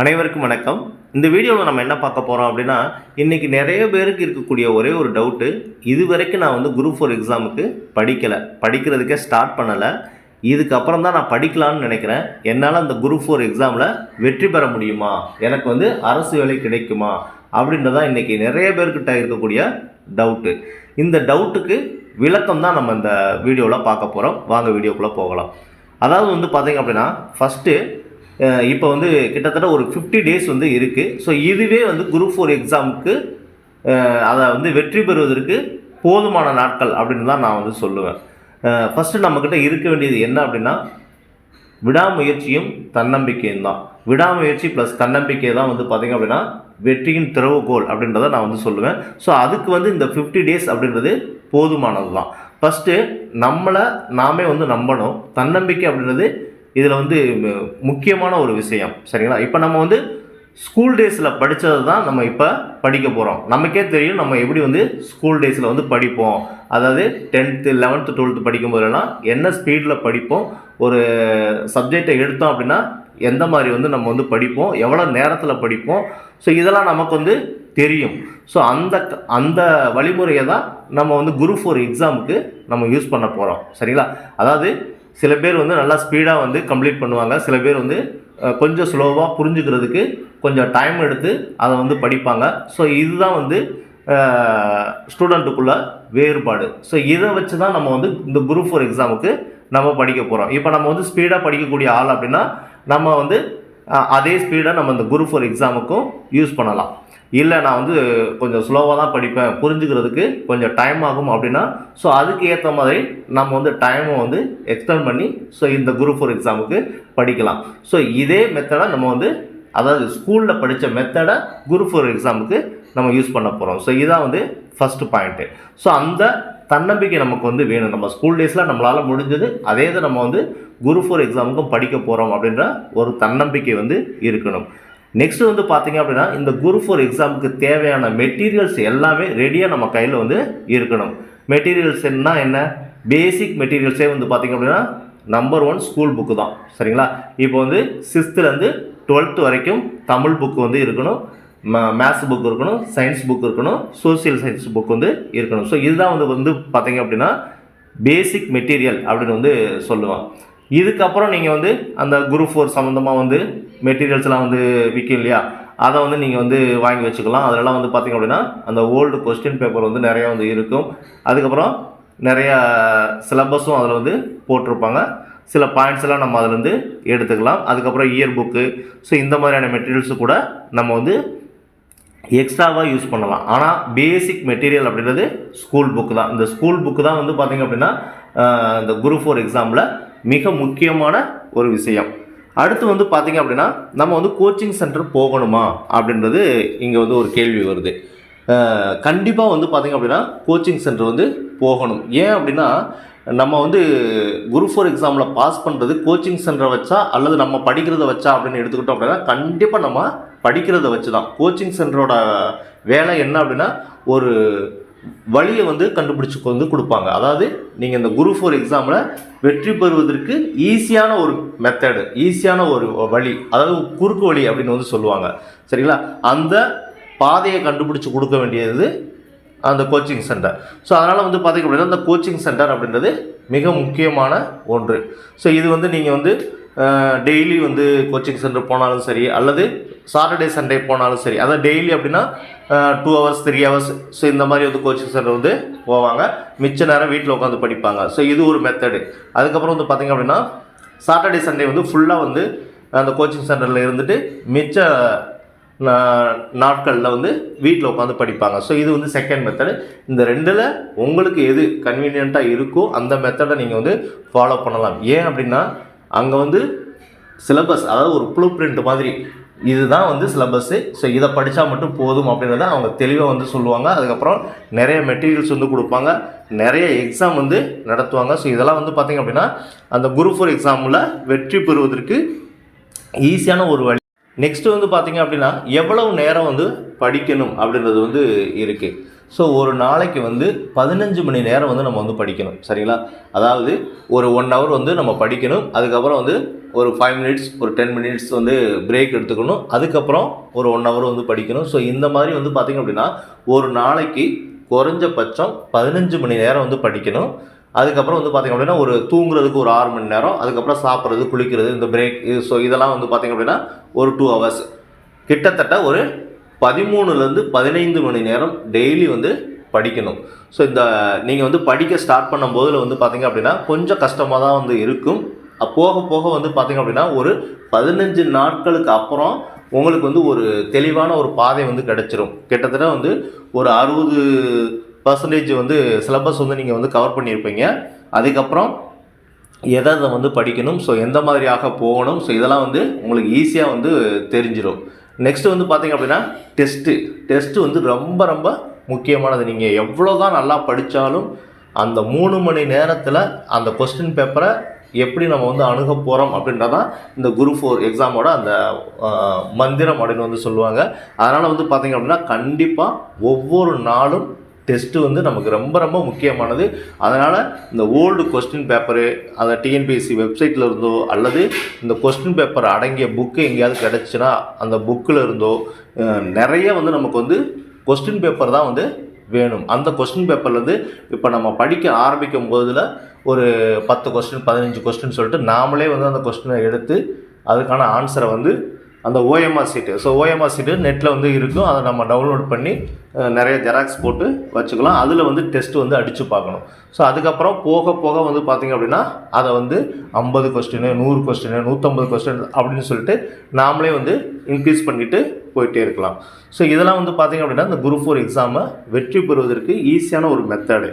அனைவருக்கும் வணக்கம். இந்த வீடியோவில் நம்ம என்ன பார்க்க போகிறோம் அப்படின்னா இன்றைக்கி நிறைய பேருக்கு இருக்கக்கூடிய ஒரே ஒரு டவுட்டு இது வரைக்கும் நான் வந்து குரூப் ஃபோர் எக்ஸாமுக்கு படிக்கலை. படிக்கிறதுக்கே ஸ்டார்ட் பண்ணலை. இதுக்கப்புறம் தான் நான் படிக்கலாம்னு நினைக்கிறேன். என்னால் அந்த குரூப் ஃபோர் எக்ஸாமில் வெற்றி பெற முடியுமா? எனக்கு வந்து அரசு வேலை கிடைக்குமா? அப்படின்றதான் இன்றைக்கி நிறைய பேர்கிட்ட இருக்கக்கூடிய டவுட்டு. இந்த டவுட்டுக்கு விளக்கம் தான் நம்ம இந்த வீடியோவில் பார்க்க போகிறோம் வாங்க வீடியோக்குள்ளே போகலாம். அதாவது வந்து பார்த்திங்க அப்படின்னா ஃபஸ்ட்டு இப்போ வந்து கிட்டத்தட்ட ஒரு ஃபிஃப்டி டேஸ் வந்து இருக்குது ஸோ இதுவே வந்து குரூப் ஃபோர் எக்ஸாமுக்கு அதை வந்து வெற்றி பெறுவதற்கு போதுமான நாட்கள் அப்படின்னு தான் நான் வந்து சொல்லுவேன். ஃபஸ்ட்டு நம்மக்கிட்ட இருக்க வேண்டியது என்ன அப்படின்னா விடாமுயற்சியும் தன்னம்பிக்கையும் தான். விடாமுயற்சி ப்ளஸ் தன்னம்பிக்கை தான் வந்து பார்த்திங்க அப்படின்னா வெற்றியின் திறவுகோல் அப்படின்றத நான் வந்து சொல்லுவேன். ஸோ அதுக்கு வந்து இந்த ஃபிஃப்டி டேஸ் அப்படின்றது போதுமானது தான் ஃபஸ்ட்டு நம்மளை நாமே வந்து நம்பணும். தன்னம்பிக்கை அப்படின்றது இதில் வந்து முக்கியமான ஒரு விஷயம் சரிங்களா? இப்போ நம்ம வந்து ஸ்கூல் டேஸில் படித்தது தான் நம்ம இப்போ படிக்க போகிறோம் நமக்கே தெரியும் நம்ம எப்படி வந்து ஸ்கூல் டேஸில் வந்து படிப்போம். அதாவது டென்த்து லெவன்த்து டுவெல்த்து படிக்கும்போதெல்லாம் என்ன ஸ்பீடில் படிப்போம் ஒரு சப்ஜெக்டை எடுத்தோம் அப்படின்னா எந்த மாதிரி வந்து நம்ம வந்து படிப்போம் எவ்வளோ நேரத்தில் படிப்போம். ஸோ இதெல்லாம் நமக்கு வந்து தெரியும். ஸோ அந்த அந்த வழிமுறையை தான் நம்ம வந்து குரூப் ஃபோர் எக்ஸாமுக்கு நம்ம யூஸ் பண்ண போகிறோம் சரிங்களா? அதாவது சில பேர் வந்து நல்லா ஸ்பீடாக வந்து கம்ப்ளீட் பண்ணுவாங்க. சில பேர் வந்து கொஞ்சம் ஸ்லோவாக புரிஞ்சுக்கிறதுக்கு கொஞ்சம் டைம் எடுத்து அதை வந்து படிப்பாங்க. ஸோ இதுதான் வந்து ஸ்டூடெண்ட்டுக்குள்ள வேறுபாடு. ஸோ இதை வச்சு தான் நம்ம வந்து இந்த குரூப் ஃபோர் எக்ஸாமுக்கு நம்ம படிக்க போகிறோம் இப்போ நம்ம வந்து ஸ்பீடாக படிக்கக்கூடிய ஆள் அப்படின்னா நம்ம வந்து அதே ஸ்பீடை நம்ம இந்த குரூப் ஃபோர் எக்ஸாமுக்கும் யூஸ் பண்ணலாம். இல்லை நான் வந்து கொஞ்சம் ஸ்லோவாக தான் படிப்பேன். புரிஞ்சுக்கிறதுக்கு கொஞ்சம் டைம் ஆகும் அப்படின்னா ஸோ அதுக்கு ஏற்ற மாதிரி நம்ம வந்து டைமை வந்து எக்ஸ்டெண்ட் பண்ணி ஸோ இந்த குரூப் ஃபோர் எக்ஸாமுக்கு படிக்கலாம். ஸோ இதே மெத்தடை நம்ம வந்து அதாவது ஸ்கூலில் படித்த மெத்தடை குரூப் ஃபோர் எக்ஸாமுக்கு நம்ம யூஸ் பண்ண போகிறோம் ஸோ இதான் வந்து ஃபஸ்ட்டு பாயிண்ட்டு ஸோ அந்த தன்னம்பிக்கை நமக்கு வந்து வேணும். நம்ம ஸ்கூல் டேஸில் நம்மளால் முடிஞ்சது அதே இதை நம்ம வந்து குரூப் ஃபோர் எக்ஸாமுக்கும் படிக்க போகிறோம் அப்படின்ற ஒரு தன்னம்பிக்கை வந்து இருக்கணும். நெக்ஸ்ட் வந்து பார்த்தீங்க அப்படின்னா இந்த குரூப் ஃபோர் எக்ஸாமுக்கு தேவையான மெட்டீரியல்ஸ் எல்லாமே ரெடியாக நம்ம கையில் வந்து இருக்கணும். மெட்டீரியல்ஸ் என்ன? என்ன பேசிக் மெட்டீரியல்ஸே வந்து பார்த்தீங்க அப்படின்னா நம்பர் ஒன் ஸ்கூல் புக்கு தான். சரிங்களா? இப்போ வந்து சிக்ஸ்த்துலேருந்து டுவெல்த்து வரைக்கும் தமிழ் புக்கு வந்து இருக்கணும். மேத்ஸ் புக் இருக்கணும் சயின்ஸ் புக் இருக்கணும் சோஷியல் சயின்ஸ் புக் வந்து இருக்கணும். ஸோ இதுதான் வந்து வந்து பார்த்தீங்க அப்படின்னா பேசிக் மெட்டீரியல் அப்படின்னு வந்து சொல்லுவான் இதுக்கப்புறம் நீங்கள் வந்து அந்த குரூப் ஃபோர் சம்மந்தமாக வந்து மெட்டீரியல்ஸ்லாம் வந்து விற்கும் இல்லையா? அதை வந்து நீங்கள் வந்து வாங்கி வச்சுக்கலாம். அதெல்லாம் வந்து பார்த்திங்க அப்படின்னா அந்த ஓல்டு கொஸ்டின் பேப்பர் வந்து நிறையா வந்து இருக்கும். அதுக்கப்புறம் நிறையா சிலபஸும் அதில் வந்து போட்டிருப்பாங்க. சில பாயிண்ட்ஸ் எல்லாம் நம்ம அதிலேருந்து எடுத்துக்கலாம். அதுக்கப்புறம் இயர் புக்கு ஸோ இந்த மாதிரியான மெட்டீரியல்ஸு கூட நம்ம வந்து எக்ஸ்ட்ராவாக யூஸ் பண்ணலாம். ஆனால் பேசிக் மெட்டீரியல் அப்படின்றது ஸ்கூல் புக்கு தான். இந்த ஸ்கூல் புக்கு தான் வந்து பார்த்திங்க அப்படின்னா இந்த குரூப் ஃபோர் எக்ஸாமில் மிக முக்கியமான ஒரு விஷயம். அடுத்து வந்து பார்த்திங்க அப்படின்னா நம்ம வந்து கோச்சிங் சென்டர் போகணுமா அப்படின்றது இங்கே வந்து ஒரு கேள்வி வருது. கண்டிப்பாக வந்து பார்த்திங்க அப்படின்னா கோச்சிங் சென்டர் வந்து போகணும். ஏன் அப்படின்னா நம்ம வந்து குரூப் ஃபோர் எக்ஸாமில் பாஸ் பண்ணுறது கோச்சிங் சென்டரை வச்சா அல்லது நம்ம படிக்கிறத வச்சா அப்படின்னு எடுத்துக்கிட்டோம் அப்படின்னா கண்டிப்பாக நம்ம படிக்கிறத வச்சு தான் கோச்சிங் சென்டரோட வேலை என்ன அப்படின்னா ஒரு வழியை வந்து கண்டுபிடிச்சு வந்து கொடுப்பாங்க. அதாவது நீங்கள் இந்த குரூப் ஃபோர் எக்ஸாமில் வெற்றி பெறுவதற்கு ஈஸியான ஒரு மெத்தடு ஈஸியான ஒரு வழி அதாவது குறுக்கு வழி அப்படின்னு வந்து சொல்லுவாங்க. சரிங்களா? அந்த பாதையை கண்டுபிடிச்சு கொடுக்க வேண்டியது அந்த கோச்சிங் சென்டர் ஸோ அதனால் வந்து பார்த்திங்க அப்படின்னா அந்த கோச்சிங் சென்டர் அப்படின்றது மிக முக்கியமான ஒன்று. ஸோ இது வந்து நீங்கள் வந்து டெய்லி வந்து கோச்சிங் சென்டர் போனாலும் சரி அல்லது சாட்டர்டே சண்டே போனாலும் சரி. அதாவது டெய்லி அப்படின்னா two hours three hours so இந்த மாதிரி வந்து கோச்சிங் சென்டர் வந்து போவாங்க. மிச்ச நேரம் வீட்டில் உட்காந்து படிப்பாங்க. ஸோ இது ஒரு மெத்தடு அதுக்கப்புறம் வந்து பார்த்திங்க அப்படின்னா சாட்டர்டே சண்டே வந்து ஃபுல்லாக வந்து அந்த கோச்சிங் சென்டரில் இருந்துட்டு மிச்ச நாட்களில் வந்து வீட்டில் உட்காந்து படிப்பாங்க. ஸோ இது வந்து செகண்ட் மெத்தடு இந்த ரெண்டில் உங்களுக்கு எது கன்வீனியண்ட்டாக இருக்கோ அந்த மெத்தடை நீங்கள் வந்து ஃபாலோ பண்ணலாம். ஏன் அப்படின்னா அங்கே வந்து சிலபஸ் அதாவது ஒரு ப்ளூ பிரிண்ட் மாதிரி. இதுதான் வந்து சிலபஸ்ஸு ஸோ இதை படித்தா மட்டும் போதும் அப்படின்றத அவங்க தெளிவாக வந்து சொல்லுவாங்க. அதுக்கப்புறம் நிறைய மெட்டீரியல்ஸ் வந்து கொடுப்பாங்க. நிறைய எக்ஸாம் வந்து நடத்துவாங்க. ஸோ இதெல்லாம் வந்து பார்த்திங்க அப்படின்னா அந்த குரூப் ஃபோர் எக்ஸாமில் வெற்றி பெறுவதற்கு ஈஸியான ஒரு வழி. நெக்ஸ்ட்டு வந்து பார்த்திங்க அப்படின்னா எவ்வளவு நேரம் வந்து படிக்கணும் அப்படின்றது வந்து இருக்குது ஸோ ஒரு நாளைக்கு வந்து பதினஞ்சு மணி நேரம் வந்து நம்ம வந்து படிக்கணும். சரிங்களா? அதாவது ஒரு ஒன் ஹவர் வந்து நம்ம படிக்கணும். அதுக்கப்புறம் வந்து ஒரு ஃபைவ் மினிட்ஸ் ஒரு டென் மினிட்ஸ் வந்து பிரேக் எடுத்துக்கணும். அதுக்கப்புறம் ஒரு ஒன் ஹவர் வந்து படிக்கணும். ஸோ இந்த மாதிரி வந்து பார்த்திங்க அப்படின்னா ஒரு நாளைக்கு குறைஞ்சபட்சம் பதினஞ்சு மணி நேரம் வந்து படிக்கணும். அதுக்கப்புறம் வந்து பார்த்திங்க அப்படின்னா ஒரு தூங்குறதுக்கு ஒரு ஆறு மணி நேரம் அதுக்கப்புறம் சாப்பிட்றது குளிக்கிறது இந்த பிரேக் ஸோ இதெல்லாம் வந்து பார்த்திங்க அப்படின்னா ஒரு டூ ஹவர்ஸ் கிட்டத்தட்ட ஒரு பதிமூணுலேருந்து பதினைந்து மணி நேரம் டெய்லி வந்து படிக்கணும். ஸோ இந்த நீங்கள் வந்து படிக்க ஸ்டார்ட் பண்ணும் போதில் வந்து பார்த்தீங்க அப்படின்னா கொஞ்சம் கஷ்டமாக தான் வந்து இருக்கும். போக போக வந்து பார்த்தீங்க அப்படின்னா ஒரு பதினஞ்சு நாட்களுக்கு அப்புறம் உங்களுக்கு வந்து ஒரு தெளிவான ஒரு பாதை வந்து கிடச்சிரும். கிட்டத்தட்ட வந்து ஒரு அறுபது பர்சன்டேஜ் வந்து சிலபஸ் வந்து நீங்கள் வந்து கவர் பண்ணியிருப்பீங்க. அதுக்கப்புறம் எதை எதை வந்து படிக்கணும்? ஸோ எந்த மாதிரியாக போகணும்? ஸோ இதெல்லாம் வந்து உங்களுக்கு ஈஸியாக வந்து தெரிஞ்சிடும் நெக்ஸ்ட்டு வந்து பார்த்தீங்க அப்படின்னா டெஸ்ட்டு டெஸ்ட்டு வந்து ரொம்ப ரொம்ப முக்கியமானது. நீங்கள் எவ்வளோ தான் நல்லா படித்தாலும் அந்த மூணு மணி நேரத்தில் அந்த கொஸ்டின் பேப்பரை எப்படி நம்ம வந்து அணுக போகிறோம் அப்படின்றதான் இந்த குரு ஃபோர் எக்ஸாமோட அந்த மந்திரம் அப்படின்னு வந்து சொல்லுவாங்க. அதனால் வந்து பார்த்தீங்க அப்படின்னா கண்டிப்பாக ஒவ்வொரு நாளும் டெஸ்ட்டு வந்து நமக்கு ரொம்ப ரொம்ப முக்கியமானது. அதனால் இந்த ஓல்டு கொஸ்டின் பேப்பரு அந்த டிஎன்பிஎஸ்சி வெப்சைட்டில் இருந்தோ அல்லது இந்த கொஸ்டின் பேப்பர் அடங்கிய புக்கு எங்கேயாவது கிடச்சின்னா அந்த புக்கில் இருந்தோ நிறைய வந்து நமக்கு வந்து கொஸ்டின் பேப்பர் தான் வந்து வேணும். அந்த கொஸ்டின் பேப்பர்லேருந்து இப்போ நம்ம படிக்க ஆரம்பிக்கும் போதில் ஒரு பத்து கொஸ்டின் பதினஞ்சு கொஸ்டின் சொல்லிட்டு நாமளே வந்து அந்த கொஸ்டினை எடுத்து அதுக்கான ஆன்சரை வந்து அந்த OMR sheet so OMR sheet நெட்டில் வந்து இருக்கும். அதை நம்ம டவுன்லோட் பண்ணி நிறைய ஜெராக்ஸ் போட்டு வச்சுக்கலாம். அதில் வந்து டெஸ்ட் வந்து அடித்து பார்க்கணும். ஸோ அதுக்கப்புறம் போக போக வந்து பார்த்திங்க அப்படின்னா அதை வந்து ஐம்பது கொஸ்டின் நூறு கொஸ்டின் நூற்றம்பது கொஸ்டின் அப்படின்னு சொல்லிட்டு நாமளே வந்து இன்க்ரீஸ் பண்ணிட்டு போயிட்டே இருக்கலாம். ஸோ இதெல்லாம் வந்து பார்த்திங்க அப்படின்னா இந்த குரூப் ஃபோர் எக்ஸாமை வெற்றி பெறுவதற்கு ஈஸியான ஒரு மெத்தடு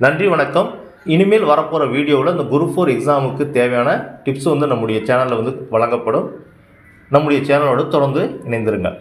நன்றி வணக்கம். இனிமேல் வரப்போகிற வீடியோவில் இந்த குரூப் ஃபோர் எக்ஸாமுக்கு தேவையான டிப்ஸ் வந்து நம்முடைய சேனலில் வந்து வழங்கப்படும். நம்முடைய சேனலோடு தொடர்ந்து இணைந்திருங்கள்.